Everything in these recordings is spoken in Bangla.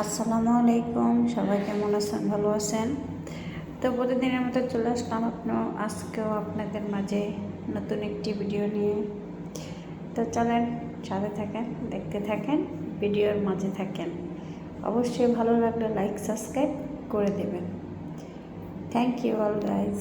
আসসালামু আলাইকুম, সবাই কেমন আছেন? ভালো আছেন? তো প্রতিদিনের মতো চলে আসলাম আপনার আজকেও আপনাদের মাঝে নতুন একটি ভিডিও নিয়ে। তো চলেন, সাথে থাকেন, দেখতে থাকেন, ভিডিওর মাঝে থাকেন। অবশ্যই ভালো লাগলে লাইক সাবস্ক্রাইব করে দেবেন। থ্যাংক ইউ অল গাইজ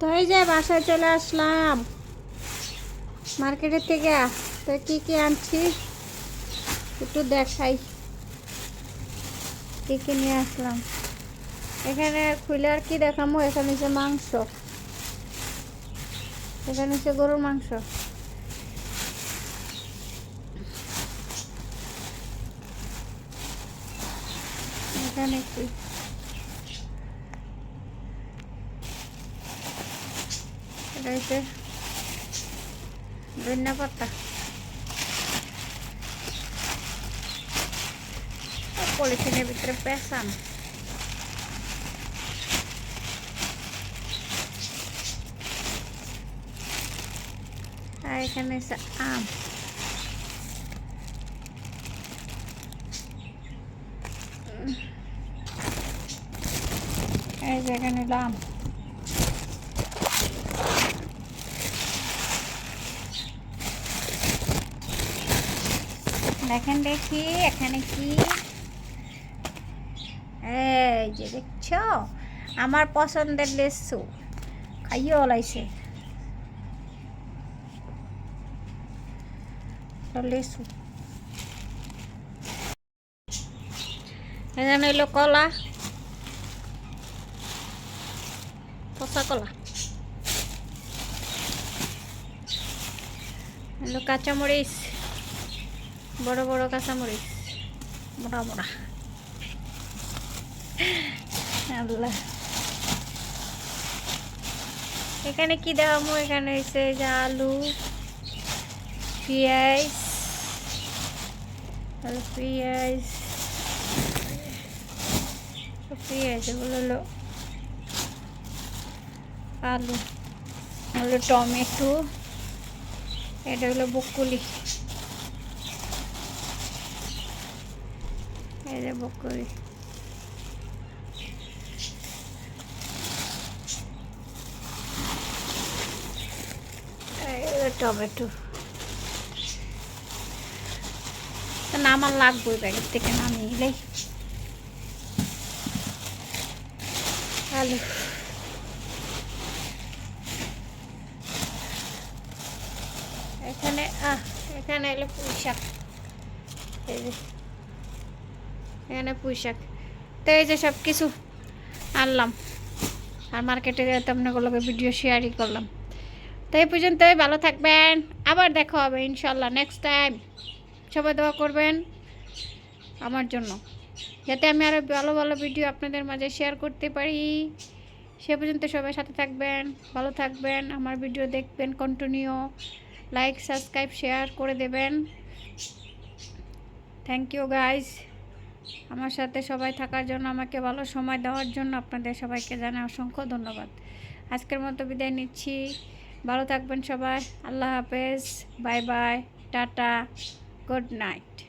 তো এই যে বাসায় চলে আসলাম। মার্কেটের থেকে। তো কি কি আনছি? একটু দেখাই। কি কি নিয়ে আসলাম? এখানে খুলে আর কি দেখামো? এখানে হচ্ছে মাংস। এখানে হচ্ছে গরুর মাংস। এখানে কি? এটা হচ্ছে ধনিয়া পাতা। পলিথিনের ভিতরে পেঁচান। আর এখানে হচ্ছে আম। এই যে এখানে হলো দেখেন দেখি, এখানে কি? যে দেখছ? আমার পছন্দের লেসু। খাইয়ে ওলাইছে লেসু। হইল কলা। পচা কলা। হলো কাঁচামরিচ। বড় বড় কাঁচামরিচ। মোটা মোটা। আল্লাহ। এখানে কি দেখামো এখানে হয়েছে যে আলু, পেঁয়াজ আলু, পেঁয়াজ। পেঁয়াজ, এগুলো হলো আলু। হলো টমেটো। এটা হলো বকুলি এই হলো টমেটো। না আমার লাগবে ব্যাগের থেকে নামিয়ে এলেই। আলু। এখানে, আহ, এখানে এলো পুঁই শাক। এই এখানে পুঁই শাক তো এই যে সব কিছু আনলাম। আর মার্কেটে আপনাগুলোকে ভিডিও শেয়ারই করলাম। তো এই পর্যন্তই, ভালো থাকবেন। আবার দেখা হবে ইনশাল্লাহ নেক্সট টাইম সবাই দোয়া করবেন আমার জন্য। যাতে আমি আরও ভালো ভালো ভিডিও আপনাদের মাঝে শেয়ার করতে পারি। সে পর্যন্ত সবাই সাথে থাকবেন, ভালো থাকবেন। আমার ভিডিও দেখবেন কন্টিনিউ লাইক সাবস্ক্রাইব শেয়ার করে দেবেন। থ্যাংক ইউ গাইজ আমার সাথে সবাই থাকার জন্য, আমাকে ভালো সময় দেওয়ার জন্য আপনাদের সবাইকে জানাই অসংখ্য ধন্যবাদ। আজকের মতো বিদায় নিচ্ছি। ভালো থাকবেন সবাই। আল্লাহ হাফেজ। Bye bye. Tata. Good night.